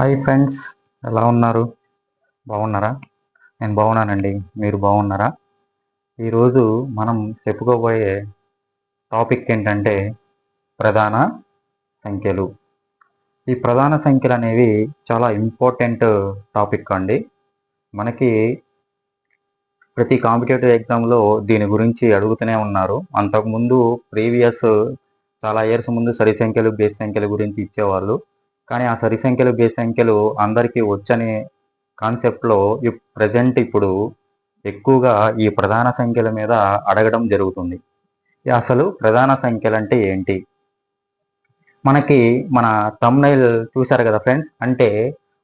Hi friends ఎలా ఉన్నారు? బాగున్నారా? నేను బాగున్నానండి. మీరు బాగున్నారా? ఈరోజు మనం చెప్పుకోబోయే టాపిక్ ఏంటంటే ప్రధాన సంఖ్యలు. ఈ ప్రధాన సంఖ్యలు అనేవి చాలా ఇంపార్టెంట్ టాపిక్ అండి. మనకి ప్రతి కాంపిటేటివ్ ఎగ్జామ్లో దీని గురించి అడుగుతూనే ఉన్నారు. అంతకుముందు ప్రీవియస్ చాలా ఇయర్స్ ముందు సరి సంఖ్యలు బేస్ సంఖ్యల గురించి ఇచ్చేవాళ్ళు. కానీ ఆ సరి సంఖ్యలు బే సంఖ్యలు అందరికీ వచ్చనే కాన్సెప్ట్లో ప్రజెంట్ ఇప్పుడు ఎక్కువగా ఈ ప్రధాన సంఖ్యల మీద అడగడం జరుగుతుంది. అసలు ప్రధాన సంఖ్యలు అంటే ఏంటి? మనకి మన తమ్నైల్ చూశారు కదా ఫ్రెండ్స్? అంటే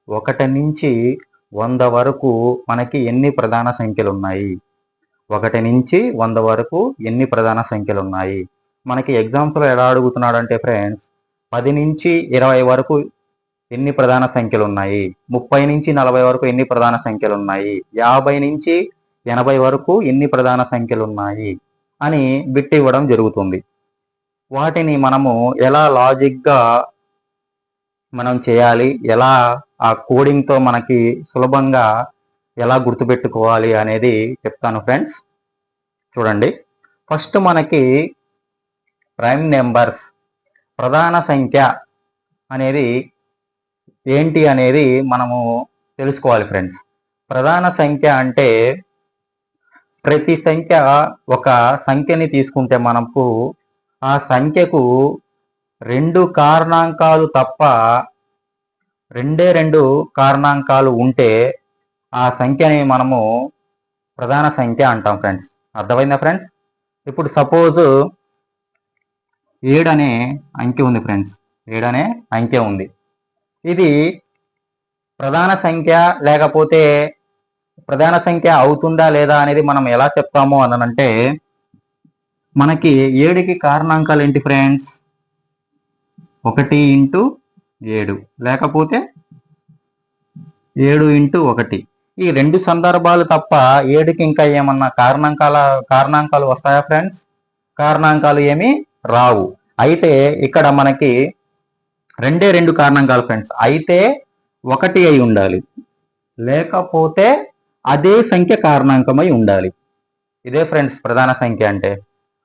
ఒకటి నుంచి వంద వరకు మనకి ఎన్ని ప్రధాన సంఖ్యలు ఉన్నాయి ఒకటి నుంచి వంద వరకు ఎన్ని ప్రధాన సంఖ్యలు ఉన్నాయి మనకి ఎగ్జామ్స్లో ఎలా అడుగుతున్నాడు అంటే ఫ్రెండ్స్ పది నుంచి ఇరవై వరకు ఎన్ని ప్రధాన సంఖ్యలు ఉన్నాయి ముప్పై నుంచి నలభై వరకు ఎన్ని ప్రధాన సంఖ్యలు ఉన్నాయి యాభై నుంచి ఎనభై వరకు ఎన్ని ప్రధాన సంఖ్యలు ఉన్నాయి అని బిట్ ఇవ్వడం జరుగుతుంది. వాటిని మనము ఎలా లాజిక్గా మనం చేయాలి? ఎలా ఆ కోడింగ్తో మనకి సులభంగా ఎలా గుర్తుపెట్టుకోవాలి అనేది చెప్తాను ఫ్రెండ్స్. చూడండి. ఫస్ట్ మనకి ప్రైమ్ నెంబర్స్. ప్రధాన సంఖ్య అనేది ఏంటి అనేది మనము తెలుసుకోవాలి ఫ్రెండ్స్. ప్రధాన సంఖ్య అంటే ప్రతి సంఖ్య ఒక సంఖ్యని తీసుకుంటే మనకు ఆ సంఖ్యకు రెండు కారణాంకాలు తప్ప రెండే రెండు కారణాంకాలు ఉంటే ఆ సంఖ్యని మనము ప్రధాన సంఖ్య అంటాం ఫ్రెండ్స్. అర్థమైందా ఫ్రెండ్స్? ఇప్పుడు సపోజ్ ఏడనే అంకె ఉంది ఫ్రెండ్స్. ఏడనే అంకె ఉంది. ఇది ప్రధాన సంఖ్య లేకపోతే ప్రధాన సంఖ్య అవుతుందా లేదా అనేది మనం ఎలా చెప్తాము అనంటే మనకి ఏడుకి కారణాంకాలు ఏంటి ఫ్రెండ్స్? ఒకటి ఇంటూ ఏడు. లేకపోతే ఏడు ఇంటూ ఒకటి. ఈ రెండు సందర్భాలు తప్ప ఏడుకి ఇంకా ఏమన్నా కారణాంకాల కారణాంకాలు వస్తాయా ఫ్రెండ్స్? కారణాంకాలు ఏమి రావు. అయితే ఇక్కడ మనకి రెండే రెండు కారణాంకాలు ఫ్రెండ్స్ అయితే ఒకటి అయి ఉండాలి. లేకపోతే అదే సంఖ్య కారణాంకమై ఉండాలి. ఇదే ఫ్రెండ్స్ ప్రధాన సంఖ్య అంటే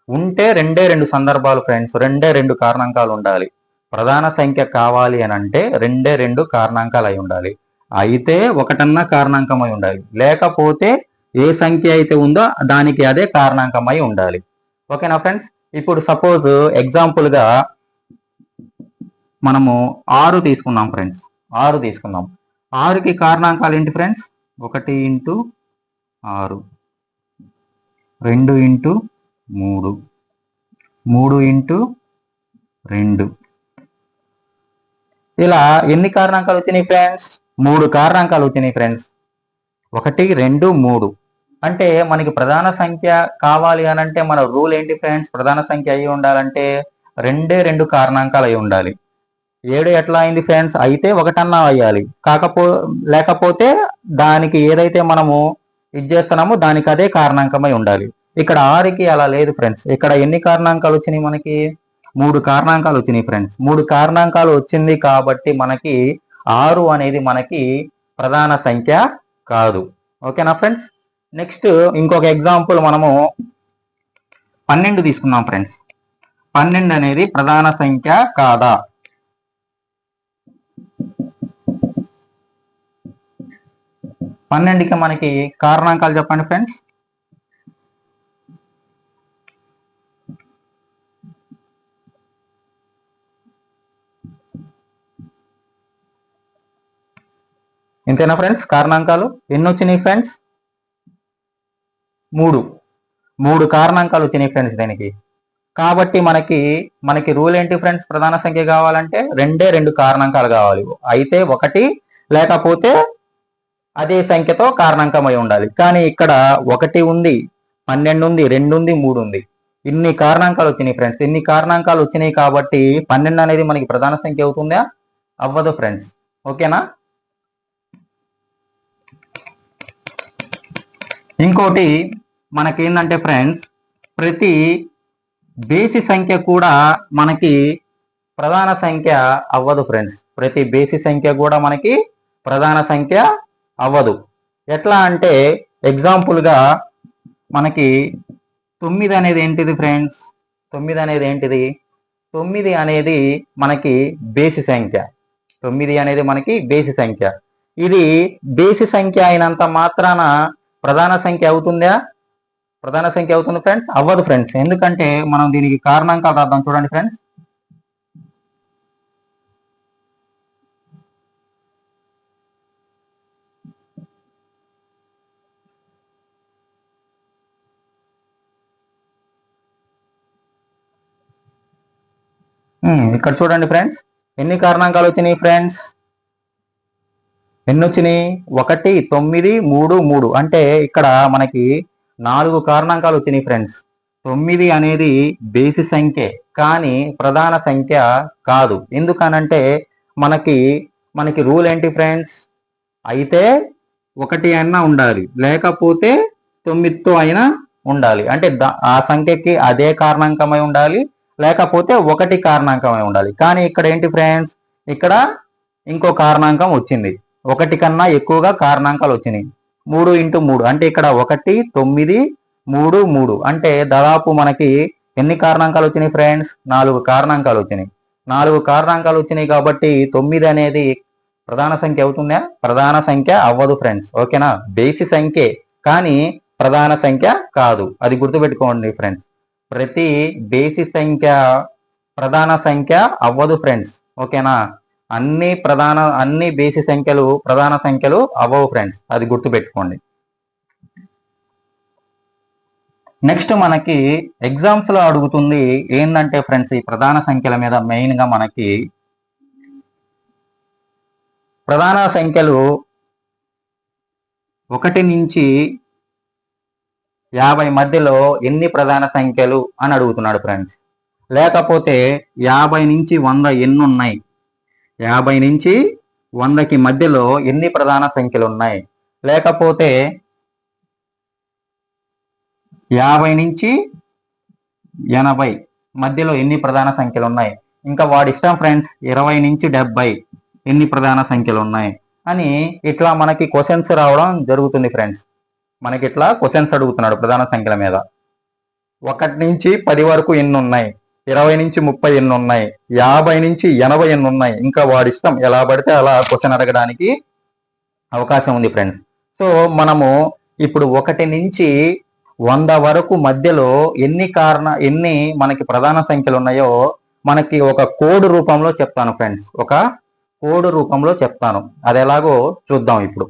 ఉంటే రెండే రెండు సందర్భాలు ఫ్రెండ్స్ రెండే రెండు కారణాంకాలు ఉండాలి. ప్రధాన సంఖ్య కావాలి అని అంటే రెండే రెండు కారణాంకాలు అయి ఉండాలి. అయితే ఒకటన్నా కారణాంకమై ఉండాలి. లేకపోతే ఏ సంఖ్య అయితే ఉందో దానికి అదే కారణాంకమై ఉండాలి. ఓకేనా ఫ్రెండ్స్ ఇప్పుడు సపోజ్ ఎగ్జాంపుల్గా మనము ఆరు తీసుకున్నాం ఫ్రెండ్స్ ఆరు తీసుకున్నాం. ఆరుకి కారణాంకాలు ఏంటి ఫ్రెండ్స్ ఒకటి ఇంటూ ఆరు. రెండు ఇంటూ మూడు. మూడు ఇంటూ రెండు. ఇలా ఎన్ని కారణాంకాలు వచ్చినాయి ఫ్రెండ్స్ మూడు కారణాంకాలు వచ్చినాయి ఫ్రెండ్స్ ఒకటి రెండు మూడు. అంటే మనకి ప్రధాన సంఖ్య కావాలి అని అంటే మన రూల్ ఏంటి ఫ్రెండ్స్ ప్రధాన సంఖ్య అయి ఉండాలంటే రెండే రెండు కారణాంకాలు అయి ఉండాలి. ఏడు ఎట్లా అయింది ఫ్రెండ్స్? అయితే ఒకటన్నా అయ్యాలి కాకపో లేకపోతే దానికి ఏదైతే మనము ఇది చేస్తున్నామో దానికి అదే కారణాంకమై ఉండాలి. ఇక్కడ ఆరుకి అలా లేదు ఫ్రెండ్స్. ఇక్కడ ఎన్ని కారణాంకాలు వచ్చినాయి మనకి? మూడు కారణాంకాలు వచ్చినాయి ఫ్రెండ్స్. మూడు కారణాంకాలు వచ్చింది కాబట్టి మనకి ఆరు అనేది మనకి ప్రధాన సంఖ్య కాదు. ఓకేనా ఫ్రెండ్స్? నెక్స్ట్ ఇంకొక ఎగ్జాంపుల్ మనము పన్నెండు తీసుకున్నాం ఫ్రెండ్స్. పన్నెండు అనేది ప్రధాన సంఖ్య కాదా? పన్నెండుకి మనకి కారణాంకాలు చెప్పండి ఫ్రెండ్స్. ఇంతేనా ఫ్రెండ్స్? కారణాంకాలు ఎన్ని వచ్చినాయి ఫ్రెండ్స్? మూడు. మూడు కారణాంకాలు వచ్చినాయి ఫ్రెండ్స్ దీనికి. కాబట్టి మనకి మనకి రూల్ ఏంటి ఫ్రెండ్స్? ప్రధాన సంఖ్య కావాలంటే రెండే రెండు కారణాంకాలు కావాలి. అయితే ఒకటి లేకపోతే అదే సంఖ్యతో కారణాంకమై ఉండాలి. కానీ ఇక్కడ ఒకటి ఉంది పన్నెండు ఉంది రెండు ఉంది మూడు ఉంది. ఇన్ని కారణాంకాలు వచ్చినాయి ఫ్రెండ్స్ ఇన్ని కారణాంకాలు వచ్చినాయి కాబట్టి పన్నెండు అనేది మనకి ప్రధాన సంఖ్య అవుతుందా? అవ్వదు ఫ్రెండ్స్ ఓకేనా ఇంకోటి మనకేందంటే ఫ్రెండ్స్ ప్రతి బేసి సంఖ్య కూడా మనకి ప్రధాన సంఖ్య అవ్వదు ఫ్రెండ్స్ ప్రతి బేసి సంఖ్య కూడా మనకి ప్రధాన సంఖ్య అవ్వదు. ఎట్లా అంటే ఎగ్జాంపుల్గా మనకి తొమ్మిది అనేది ఏంటిది ఫ్రెండ్స్ తొమ్మిది అనేది ఏంటిది? తొమ్మిది అనేది మనకి బేసి సంఖ్య. తొమ్మిది అనేది మనకి బేసి సంఖ్య. ఇది బేసి సంఖ్య అయినంత మాత్రాన ప్రధాన సంఖ్య అవుతుందా? ప్రధాన సంఖ్య అవుతుంది ఫ్రెండ్స్ అవ్వదు ఫ్రెండ్స్ ఎందుకంటే మనం దీనికి కారణాంకాలు రాద్దాం చూడండి ఫ్రెండ్స్ ఇక్కడ చూడండి ఫ్రెండ్స్ ఎన్ని కారణాంకాలు వచ్చినాయి ఫ్రెండ్స్ ఎన్ని వచ్చినాయి? ఒకటి తొమ్మిది మూడు మూడు. అంటే ఇక్కడ మనకి నాలుగు కారణాంకాలు వచ్చినాయి ఫ్రెండ్స్ తొమ్మిది అనేది బేసి సంఖ్య కానీ ప్రధాన సంఖ్య కాదు. ఎందుకనంటే మనకి మనకి రూల్ ఏంటి ఫ్రెండ్స్ అయితే ఒకటి అయినా ఉండాలి. లేకపోతే తొమ్మిదితో అయినా ఉండాలి. అంటే దా- ఆ సంఖ్యకి అదే కారణాంకమై ఉండాలి లేకపోతే ఒకటి కారణాంకమై ఉండాలి. కానీ ఇక్కడ ఏంటి ఫ్రెండ్స్ ఇక్కడ ఇంకో కారణాంకం వచ్చింది. ఒకటి కన్నా ఎక్కువగా కారణాంకాలు వచ్చినాయి. మూడు ఇంటూ మూడు. అంటే ఇక్కడ ఒకటి తొమ్మిది మూడు మూడు. అంటే దాదాపు మనకి ఎన్ని కారణాంకాలు వచ్చినాయి ఫ్రెండ్స్ నాలుగు కారణాంకాలు వచ్చినాయి. నాలుగు కారణాంకాలు వచ్చినాయి కాబట్టి తొమ్మిది అనేది ప్రధాన సంఖ్య అవుతుందా? ప్రధాన సంఖ్య అవ్వదు ఫ్రెండ్స్ ఓకేనా? బేసి సంఖ్య. కానీ ప్రధాన సంఖ్య కాదు. అది గుర్తుపెట్టుకోండి ఫ్రెండ్స్ ప్రతి బేసి సంఖ్య ప్రధాన సంఖ్య అవ్వదు ఫ్రెండ్స్. ఓకేనా? అన్ని ప్రధాన అన్ని బేసి సంఖ్యలు ప్రధాన సంఖ్యలు అవ్వవు ఫ్రెండ్స్. అది గుర్తుపెట్టుకోండి. నెక్స్ట్ మనకి ఎగ్జామ్స్లో అడుగుతుంది ఏంటంటే ఫ్రెండ్స్ ఈ ప్రధాన సంఖ్యల మీద మెయిన్గా మనకి ప్రధాన సంఖ్యలు ఒకటి నుంచి యాభై మధ్యలో ఎన్ని ప్రధాన సంఖ్యలు అని అడుగుతున్నాడు ఫ్రెండ్స్. లేకపోతే యాభై నుంచి వంద ఎన్ని ఉన్నాయి యాభై నుంచి వందకి మధ్యలో ఎన్ని ప్రధాన సంఖ్యలు ఉన్నాయి లేకపోతే యాభై నుంచి ఎనభై మధ్యలో ఎన్ని ప్రధాన సంఖ్యలు ఉన్నాయి ఇంకా వాడి ఇష్టం ఫ్రెండ్స్ ఇరవై నుంచి డెబ్బై ఎన్ని ప్రధాన సంఖ్యలు ఉన్నాయి అని ఇట్లా మనకి క్వశ్చన్స్ రావడం జరుగుతుంది ఫ్రెండ్స్. మనకి ఇట్లా క్వశ్చన్స్ అడుగుతున్నాడు ప్రధాన సంఖ్యల మీద. ఒకటి నుంచి పది వరకు ఎన్ని ఉన్నాయి? ఇరవై నుంచి ముప్పై ఎన్ని ఉన్నాయి? యాభై నుంచి ఎనభై ఎన్ని ఉన్నాయి? ఇంకా వాడి ఇష్టం ఎలా పడితే అలా క్వశ్చన్ అడగడానికి అవకాశం ఉంది ఫ్రెండ్స్ సో మనము ఇప్పుడు ఒకటి నుంచి వంద వరకు మధ్యలో ఎన్ని కారణ ఎన్ని మనకి ప్రధాన సంఖ్యలు ఉన్నాయో మనకి ఒక కోడ్ రూపంలో చెప్తాను ఫ్రెండ్స్ ఒక కోడ్ రూపంలో చెప్తాను. అది ఎలాగో చూద్దాం ఇప్పుడు.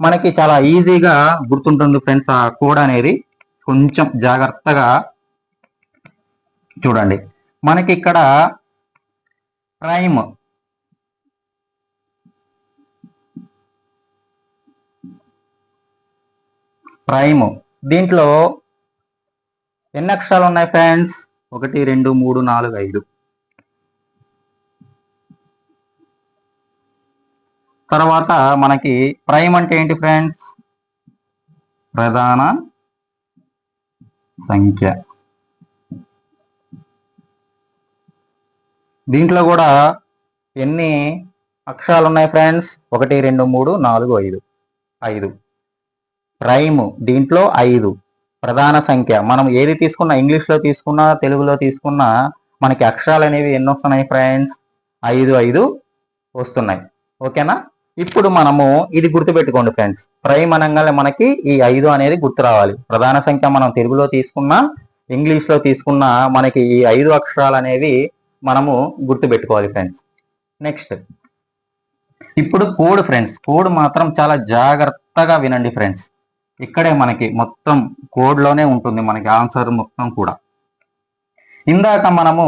మనకి చాలా ఈజీగా గుర్తుంటుంది ఫ్రెండ్స్ ఆ కోడ్ అనేది. కొంచెం జాగ్రత్తగా చూడండి. మనకి ఇక్కడ ప్రైమ్. ప్రైమ్. దీంట్లో ఎన్ని అక్షరాలు ఉన్నాయి ఫ్రెండ్స్? ఒకటి రెండు మూడు నాలుగు ఐదు. తర్వాత మనకి ప్రైమ్ అంటే ఏంటి ఫ్రెండ్స్? ప్రధాన సంఖ్య. దీంట్లో కూడా ఎన్ని అక్షరాలు ఉన్నాయి ఫ్రెండ్స్? ఒకటి రెండు మూడు నాలుగు ఐదు. ఐదు. ప్రైమ్ దీంట్లో ఐదు. ప్రధాన సంఖ్య. మనం ఏది తీసుకున్నా ఇంగ్లీష్లో తీసుకున్నా తెలుగులో తీసుకున్నా మనకి అక్షరాలు అనేవి ఎన్ని వస్తున్నాయి ఫ్రెండ్స్? ఐదు ఐదు వస్తున్నాయి. ఓకేనా? ఇప్పుడు మనము ఇది గుర్తుపెట్టుకోండి ఫ్రెండ్స్ ప్రైమ్ అనగానే మనకి ఈ ఐదు అనేది గుర్తు రావాలి. ప్రధాన సంఖ్య మనం తెలుగులో తీసుకున్నా ఇంగ్లీష్లో తీసుకున్నా మనకి ఈ ఐదు అక్షరాలు అనేవి మనము గుర్తుపెట్టుకోవాలి ఫ్రెండ్స్ నెక్స్ట్ ఇప్పుడు కోడ్ ఫ్రెండ్స్ కోడ్ మాత్రం చాలా జాగ్రత్తగా వినండి ఫ్రెండ్స్ ఇక్కడే మనకి మొత్తం కోడ్లోనే ఉంటుంది మనకి ఆన్సర్ మొత్తం కూడా. ఇందాక మనము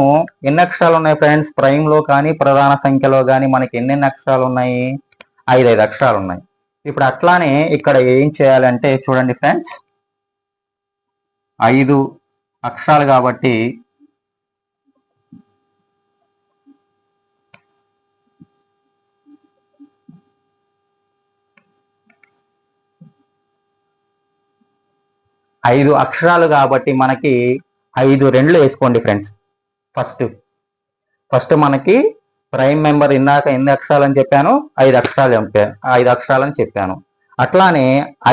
ఎన్ని అక్షరాలు ఉన్నాయి ఫ్రెండ్స్ ప్రైమ్లో కానీ ప్రధాన సంఖ్యలో కానీ మనకి ఎన్నెన్ని అక్షరాలు ఉన్నాయి? ఐదు ఐదు అక్షరాలు ఉన్నాయి ఇప్పుడు అట్లానే ఇక్కడ ఏం చేయాలంటే చూడండి ఫ్రెండ్స్. ఐదు అక్షరాలు కాబట్టి ఐదు అక్షరాలు కాబట్టి మనకి ఐదు రెండ్లు వేసుకోండి ఫ్రెండ్స్. ఫస్ట్ ఫస్ట్ మనకి ప్రైమ్ మెంబర్ ఇందాక ఎన్ని అక్షరాలు అని చెప్పాను? ఐదు అక్షరాలు చెప్పాను ఐదు అక్షరాలు అని చెప్పాను. అట్లానే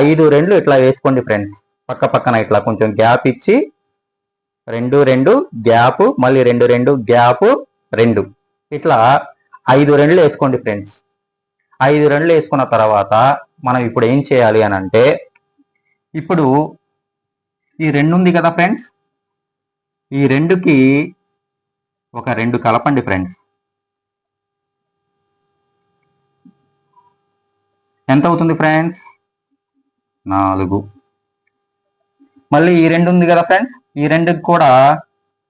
ఐదు రెండు ఇట్లా వేసుకోండి ఫ్రెండ్స్ పక్క పక్కన ఇట్లా కొంచెం గ్యాప్ ఇచ్చి రెండు రెండు గ్యాప్ మళ్ళీ రెండు రెండు గ్యాప్ రెండు. ఇట్లా ఐదు రెండులు వేసుకోండి ఫ్రెండ్స్ ఐదు రెండులు వేసుకున్న తర్వాత మనం ఇప్పుడు ఏం చేయాలి అని అంటే ఇప్పుడు ఈ రెండు ఉంది కదా ఫ్రెండ్స్ ఈ రెండుకి ఒక రెండు కలపండి ఫ్రెండ్స్ ఎంత అవుతుంది ఫ్రెండ్స్? నాలుగు. మళ్ళీ ఈ రెండు ఉంది కదా ఫ్రెండ్స్? ఈ రెండుకి కూడా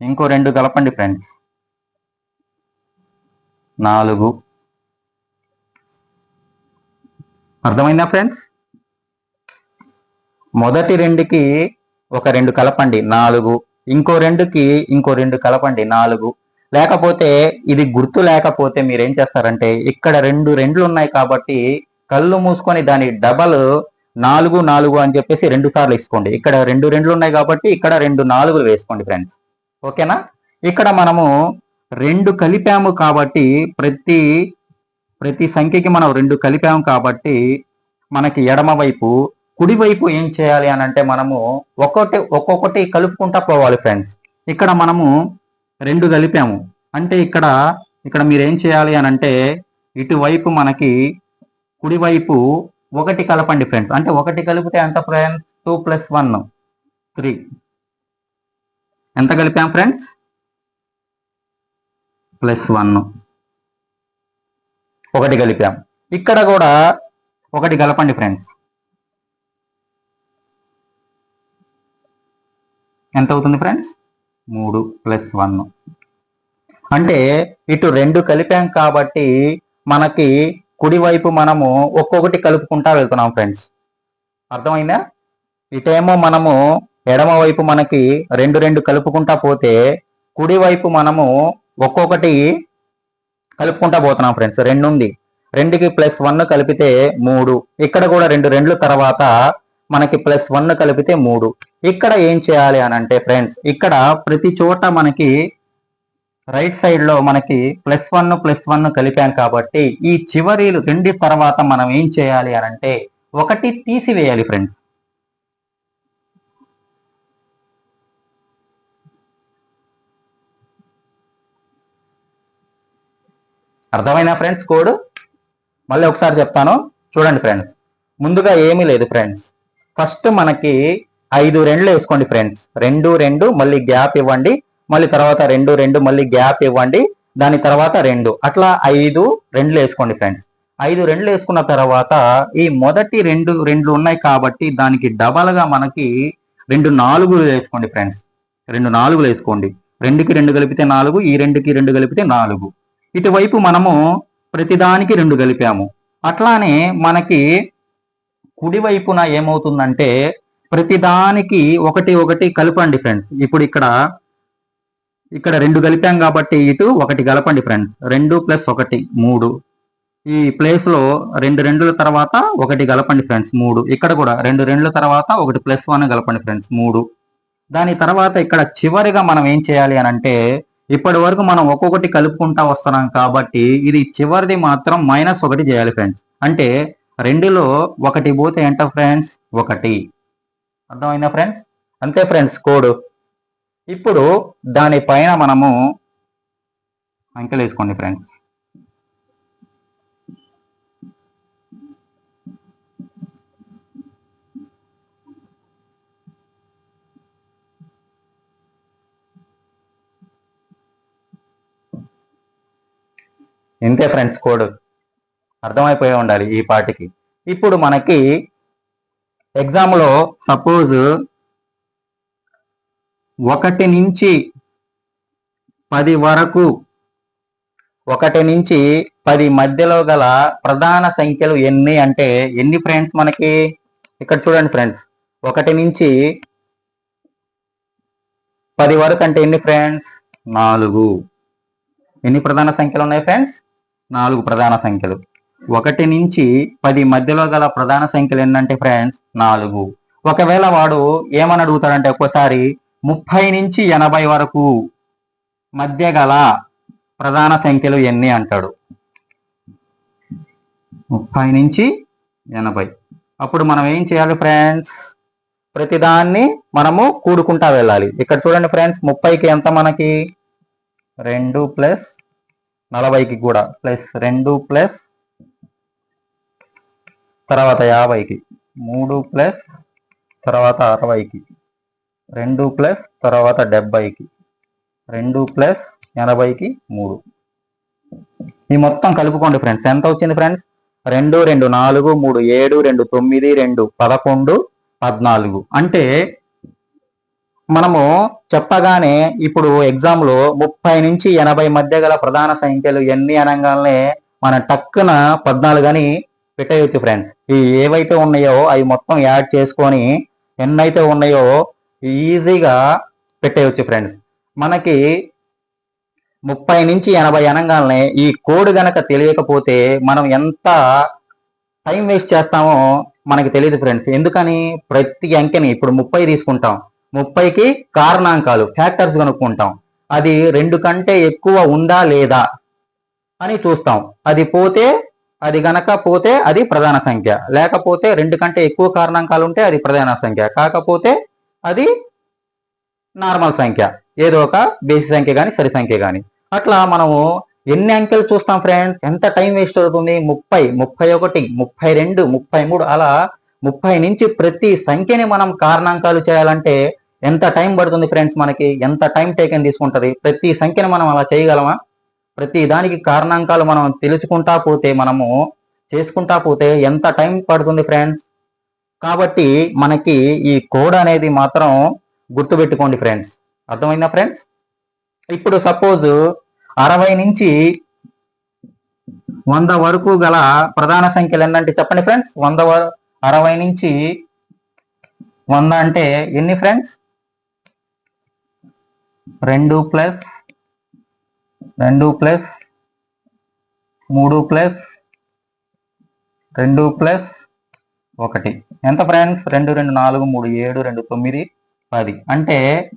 ఇంకో రెండు కలపండి ఫ్రెండ్స్. నాలుగు. అర్థమైందా ఫ్రెండ్స్? మొదటి రెండుకి ఒక రెండు కలపండి. నాలుగు. ఇంకో రెండుకి ఇంకో రెండు కలపండి. నాలుగు. లేకపోతే ఇది గుర్తు లేకపోతే మీరు ఏం చేస్తారంటే ఇక్కడ రెండు రెండ్లు ఉన్నాయి కాబట్టి కళ్ళు మూసుకొని దాని డబల్ నాలుగు నాలుగు అని చెప్పేసి రెండు సార్లు వేసుకోండి. ఇక్కడ రెండు రెండు ఉన్నాయి కాబట్టి ఇక్కడ రెండు నాలుగులు వేసుకోండి ఫ్రెండ్స్ ఓకేనా? ఇక్కడ మనము రెండు కలిపాము కాబట్టి ప్రతి ప్రతి సంఖ్యకి మనం రెండు కలిపాము కాబట్టి మనకి ఎడమ వైపు ఏం చేయాలి అని అంటే మనము ఒక్కొక్కటి ఒక్కొక్కటి కలుపుకుంటా పోవాలి ఫ్రెండ్స్ ఇక్కడ మనము రెండు కలిపాము. అంటే ఇక్కడ ఇక్కడ మీరు ఏం చేయాలి అని అంటే ఇటువైపు మనకి కుడివైపు ఒకటి కలపండి ఫ్రెండ్స్ అంటే ఒకటి కలిపితే ఎంత friends two plus one three ఎంత కలిపాం ఫ్రెండ్స్ ప్లస్ వన్ ఒకటి కలిపాం. ఇక్కడ కూడా ఒకటి కలపండి ఫ్రెండ్స్ ఎంత అవుతుంది ఫ్రెండ్స్ మూడు ప్లస్ వన్ అంటే ఇటు రెండు కలిపాం కాబట్టి మనకి కుడివైపు మనము ఒక్కొక్కటి కలుపుకుంటా వెళ్తున్నాం ఫ్రెండ్స్ అర్థమైందా? ఇటేమో మనము ఎడమ వైపు మనకి రెండు రెండు కలుపుకుంటా పోతే కుడివైపు మనము ఒక్కొక్కటి కలుపుకుంటా పోతున్నాం ఫ్రెండ్స్ రెండు ఉంది. రెండుకి ప్లస్ వన్ కలిపితే మూడు. ఇక్కడ కూడా రెండు రెండ్ల తర్వాత మనకి ప్లస్ వన్ కలిపితే మూడు. ఇక్కడ ఏం చేయాలి అని అంటే ఫ్రెండ్స్ ఇక్కడ ప్రతి చోట మనకి రైట్ సైడ్లో మనకి ప్లస్ వన్ ప్లస్ వన్ కలిపాం కాబట్టి ఈ చివరిలు రెండు తర్వాత మనం ఏం చేయాలి అని అంటే ఒకటి తీసివేయాలి ఫ్రెండ్స్ అర్థమైనా ఫ్రెండ్స్ కోడ్ మళ్ళీ ఒకసారి చెప్తాను. చూడండి ఫ్రెండ్స్ ముందుగా ఏమీ లేదు ఫ్రెండ్స్ ఫస్ట్ మనకి ఐదు రెండ్లు వేసుకోండి ఫ్రెండ్స్ రెండు రెండు మళ్ళీ గ్యాప్ ఇవ్వండి. మళ్ళీ తర్వాత రెండు రెండు మళ్ళీ గ్యాప్ ఇవ్వండి. దాని తర్వాత రెండు. అట్లా ఐదు రెండులు వేసుకోండి ఫ్రెండ్స్. ఐదు రెండులు వేసుకున్న తర్వాత ఈ మొదటి రెండు రెండు ఉన్నాయి కాబట్టి దానికి డబల్గా మనకి రెండు నాలుగులు వేసుకోండి ఫ్రెండ్స్. రెండు నాలుగులు వేసుకోండి. రెండుకి రెండు కలిపితే నాలుగు ఈ రెండుకి రెండు కలిపితే నాలుగు. ఇటువైపు మనము ప్రతిదానికి రెండు కలిపాము. అట్లానే మనకి కుడివైపున ఏమవుతుందంటే ప్రతిదానికి ఒకటి ఒకటి కలపండి ఫ్రెండ్స్. ఇప్పుడు ఇక్కడ ఇక్కడ రెండు కలిపాం కాబట్టి ఇటు ఒకటి కలపండి ఫ్రెండ్స్ రెండు ప్లస్ ఒకటి మూడు. ఈ ప్లేస్లో రెండు రెండుల తర్వాత ఒకటి కలపండి ఫ్రెండ్స్ మూడు. ఇక్కడ కూడా రెండు రెండుల తర్వాత ఒకటి ప్లస్ వన్ కలపండి ఫ్రెండ్స్ మూడు. దాని తర్వాత ఇక్కడ చివరిగా మనం ఏం చేయాలి అని అంటే ఇప్పటి వరకు మనం ఒక్కొక్కటి కలుపుకుంటా వస్తున్నాం కాబట్టి ఇది చివరిది మాత్రం మైనస్ ఒకటి చేయాలి ఫ్రెండ్స్ అంటే రెండులో ఒకటి పోతే ఎంత ఫ్రెండ్స్ ఒకటి. అర్థమైందా ఫ్రెండ్స్ అంతే ఫ్రెండ్స్ కోడ్ ఇప్పుడు దానిపైన మనము అంకెలు వేసుకోండి ఫ్రెండ్స్. ఇంతే ఫ్రెండ్స్ కోడ్. అర్థమైపోయి ఉండాలి ఈ పాటికి. ఇప్పుడు మనకి ఎగ్జామ్లో సపోజ్ ఒకటి నుంచి పది వరకు ఒకటి నుంచి పది మధ్యలో గల ప్రధాన సంఖ్యలు ఎన్ని అంటే ఎన్ని ఫ్రెండ్స్ మనకి? ఇక్కడ చూడండి ఫ్రెండ్స్ ఒకటి నుంచి పది వరకు అంటే ఎన్ని ఫ్రెండ్స్ నాలుగు. ఎన్ని ప్రధాన సంఖ్యలు ఉన్నాయి ఫ్రెండ్స్ నాలుగు ప్రధాన సంఖ్యలు. ఒకటి నుంచి పది మధ్యలో గల ప్రధాన సంఖ్యలు ఏంటంటే ఫ్రెండ్స్ నాలుగు. ఒకవేళ వాడు ఏమని అడుగుతాడంటే ఒక్కోసారి ముప్పై నుంచి ఎనభై వరకు మధ్య గల ప్రధాన సంఖ్యలు ఎన్ని అంటాడు? ముప్పై నుంచి ఎనభై. అప్పుడు మనం ఏం చేయాలి ఫ్రెండ్స్? ప్రతిదాన్ని మనము కూడుకుంటా వెళ్ళాలి. ఇక్కడ చూడండి ఫ్రెండ్స్ ముప్పైకి ఎంత మనకి? రెండు ప్లస్ నలభైకి కూడా ప్లస్ రెండు ప్లస్ తర్వాత యాభైకి మూడు ప్లస్ తర్వాత అరవైకి. రెండు ప్లస్ తర్వాత డెబ్బైకి. రెండు ప్లస్ ఎనభైకి మూడు. ఈ మొత్తం కలుపుకోండి ఫ్రెండ్స్. ఎంత వచ్చింది ఫ్రెండ్స్? రెండు రెండు నాలుగు మూడు ఏడు రెండు తొమ్మిది రెండు పదకొండు పద్నాలుగు. అంటే మనము చెప్పగానే ఇప్పుడు ఎగ్జామ్లో ముప్పై నుంచి ఎనభై మధ్య గల ప్రధాన సంఖ్యలు ఎన్ని అనగానే మన టక్కున పద్నాలుగు అని పెట్టేయచ్చు ఫ్రెండ్స్. ఈ ఏవైతే ఉన్నాయో అవి మొత్తం యాడ్ చేసుకొని ఎన్నైతే ఉన్నాయో ఈజీగా పెట్టేయచ్చు ఫ్రెండ్స్ మనకి ముప్పై నుంచి ఎనభై అనగానే ఈ కోడ్ గనక తెలియకపోతే మనం ఎంత టైం వేస్ట్ చేస్తామో మనకి తెలియదు ఫ్రెండ్స్ ఎందుకని? ప్రతి అంకెని ఇప్పుడు ముప్పై తీసుకుంటాం. ముప్పైకి కారణాంకాలు ఫ్యాక్టర్స్ కనుక్కుంటాం. అది రెండు కంటే ఎక్కువ ఉందా లేదా అని చూస్తాం. అది పోతే అది గనక పోతే అది ప్రధాన సంఖ్య. లేకపోతే రెండు కంటే ఎక్కువ కారణాంకాలు ఉంటే అది ప్రధాన సంఖ్య. కాకపోతే అది నార్మల్ సంఖ్య. ఏదో ఒక బేసి సంఖ్య కానీ సరి సంఖ్య కానీ అట్లా మనము ఎన్ని అంకెలు చూస్తాం ఫ్రెండ్స్ ఎంత టైం వేస్ట్ అవుతుంది? ముప్పై ముప్పై ఒకటి ముప్పై రెండు ముప్పై మూడు అలా ముప్పై నుంచి ప్రతి సంఖ్యని మనం కారణాంకాలు చేయాలంటే ఎంత టైం పడుతుంది ఫ్రెండ్స్ మనకి? ఎంత టైం టేకన్ తీసుకుంటుంది? ప్రతి సంఖ్యను మనం అలా చేయగలమా? ప్రతి దానికి కారణాంకాలు మనం తెలుసుకుంటా పోతే మనము చేసుకుంటా పోతే ఎంత టైం పడుతుంది ఫ్రెండ్స్ కాబట్టి మనకి ఈ కోడ్ అనేది మాత్రం గుర్తుపెట్టుకోండి ఫ్రెండ్స్. అర్థమైందా ఫ్రెండ్స్? ఇప్పుడు సపోజ్ అరవై నుంచి వంద వరకు గల ప్రధాన సంఖ్యలు ఏంటంటే చెప్పండి ఫ్రెండ్స్. వంద వ- అరవై నుంచి వంద అంటే ఎన్ని ఫ్రెండ్స్? రెండు ప్లస్ రెండు ప్లస్ మూడు ప్లస్ రెండు ప్లస్ ఒకటి. ఎంత ఫ్రెండ్స్ రెండు రెండు నాలుగు మూడు ఏడు రెండు తొమ్మిది పది. అంటే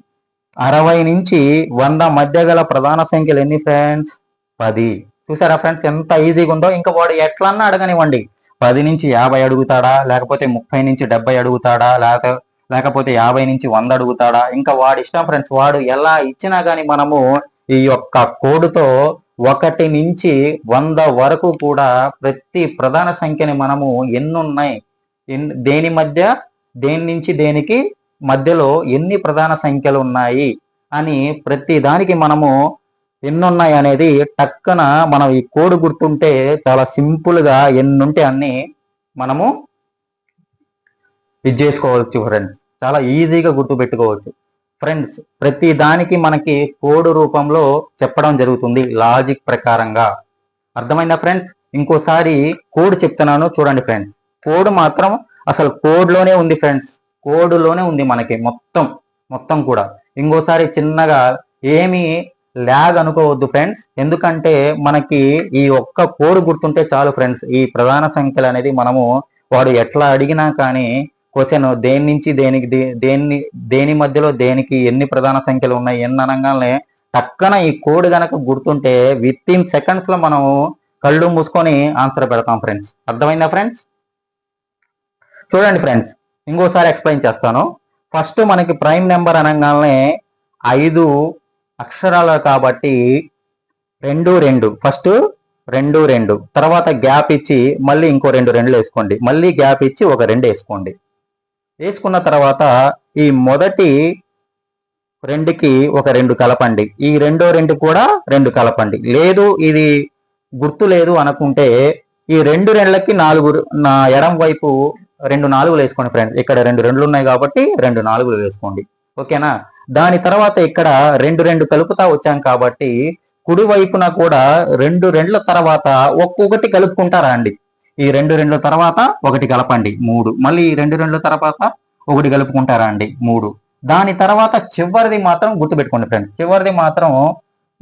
అరవై నుంచి వంద మధ్య గల ప్రధాన సంఖ్యలు ఎన్ని ఫ్రెండ్స్ పది. చూసారా ఫ్రెండ్స్ ఎంత ఈజీగా ఉందో? ఇంకా వాడు ఎట్లన్నా అడగనివ్వండి. పది నుంచి యాభై అడుగుతాడా? లేకపోతే ముప్పై నుంచి డెబ్బై అడుగుతాడా? లేక లేకపోతే యాభై నుంచి వంద అడుగుతాడా? ఇంకా వాడు ఇష్టం ఫ్రెండ్స్ వాడు ఎలా ఇచ్చినా కానీ మనము ఈ యొక్క కోడ్తో ఒకటి నుంచి వంద వరకు కూడా ప్రతి ప్రధాన సంఖ్యని మనము ఎన్నున్నాయి. దేని మధ్య? దేని నుంచి దేనికి? మధ్యలో ఎన్ని ప్రధాన సంఖ్యలు ఉన్నాయి? అని ప్రతి దానికి మనము ఎన్నున్నాయి అనేది టక్కన మనం ఈ కోడ్ గుర్తుంటే చాలా సింపుల్గా ఎన్నుంటే అన్ని మనము ఇది చేసుకోవచ్చు ఫ్రెండ్స్ చాలా ఈజీగా గుర్తు పెట్టుకోవచ్చు. ఫ్రెండ్స్ ప్రతి దానికి మనకి కోడ్ రూపంలో చెప్పడం జరుగుతుంది లాజిక్ ప్రకారంగా. అర్థమైందా ఫ్రెండ్స్ ఇంకోసారి కోడ్ చెప్తున్నాను చూడండి ఫ్రెండ్స్ కోడ్ మాత్రం అసలు కోడ్లోనే ఉంది ఫ్రెండ్స్. కోడ్లోనే ఉంది మనకి మొత్తం మొత్తం కూడా. ఇంకోసారి చిన్నగా ఏమీ ల్యాగ్ అనుకోవద్దు ఫ్రెండ్స్. ఎందుకంటే మనకి ఈ ఒక్క కోడ్ గుర్తుంటే చాలు ఫ్రెండ్స్. ఈ ప్రధాన సంఖ్యలు అనేది మనము వాడు ఎట్లా అడిగినా కానీ క్వశ్చన్ దేని నుంచి దేనికి దేన్ని దేని మధ్యలో దేనికి ఎన్ని ప్రధాన సంఖ్యలు ఉన్నాయి ఎన్ని అనగానే టక్కన ఈ కోడ్ గనక గుర్తుంటే విత్ ఇన్ సెకండ్స్లో మనము కళ్ళు మూసుకొని ఆన్సర్ పెడతాం ఫ్రెండ్స్. అర్థమైందా ఫ్రెండ్స్? చూడండి ఫ్రెండ్స్ ఇంకోసారి ఎక్స్ప్లెయిన్ చేస్తాను. ఫస్ట్ మనకి ప్రైమ్ నెంబర్ అనగానే ఐదు అక్షరాలు కాబట్టి రెండు రెండు. ఫస్ట్ రెండు రెండు. తర్వాత గ్యాప్ ఇచ్చి మళ్ళీ ఇంకో రెండు రెండులు వేసుకోండి. మళ్ళీ గ్యాప్ ఇచ్చి ఒక రెండు వేసుకోండి. వేసుకున్న తర్వాత ఈ మొదటి రెండుకి ఒక రెండు కలపండి. ఈ రెండో రెండు కూడా రెండు కలపండి. లేదు ఇది గుర్తు లేదు అనుకుంటే ఈ రెండు రెండులకి నాలుగు నా ఎడం వైపు రెండు నాలుగులు వేసుకోండి ఫ్రెండ్స్ ఇక్కడ రెండు రెండులు ఉన్నాయి కాబట్టి రెండు నాలుగులు వేసుకోండి. ఓకేనా? దాని తర్వాత ఇక్కడ రెండు రెండు కలుపుతా వచ్చాం కాబట్టి కుడి వైపున కూడా రెండు రెండ్ల తర్వాత ఒక్కొక్కటి కలుపుకుంటారా అండి? ఈ రెండు రెండ్ల తర్వాత ఒకటి కలపండి మూడు. మళ్ళీ ఈ రెండు రెండ్ల తర్వాత ఒకటి కలుపుకుంటారా అండి? మూడు. దాని తర్వాత చివరిది మాత్రం గుర్తుపెట్టుకోండి ఫ్రెండ్స్ చివరిది మాత్రం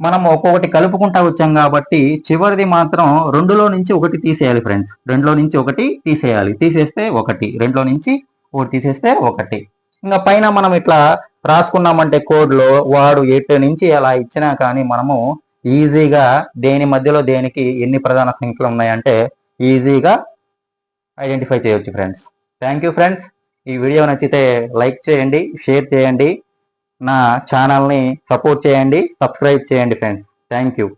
మనం ఒక్కొక్కటి కలుపుకుంటా వచ్చాం కాబట్టి చివరిది మాత్రం రెండులో నుంచి ఒకటి తీసేయాలి ఫ్రెండ్స్ రెండులో నుంచి ఒకటి తీసేయాలి. తీసేస్తే ఒకటి. రెండులో నుంచి ఒకటి తీసేస్తే ఒకటి. ఇంకా పైన మనం ఇట్లా రాసుకున్నామంటే కోడ్లో వాడు ఎటు నుంచి అలా ఇచ్చినా కానీ మనము ఈజీగా దేని మధ్యలో దేనికి ఎన్ని ప్రధాన సంఖ్యలు ఉన్నాయంటే ఈజీగా ఐడెంటిఫై చేయొచ్చు ఫ్రెండ్స్ థ్యాంక్ యూ ఫ్రెండ్స్ ఈ వీడియో నచ్చితే లైక్ చేయండి షేర్ చేయండి. నా ఛానల్ని సపోర్ట్ చేయండి సబ్స్క్రైబ్ చేయండి ఫ్రెండ్స్. Thank you.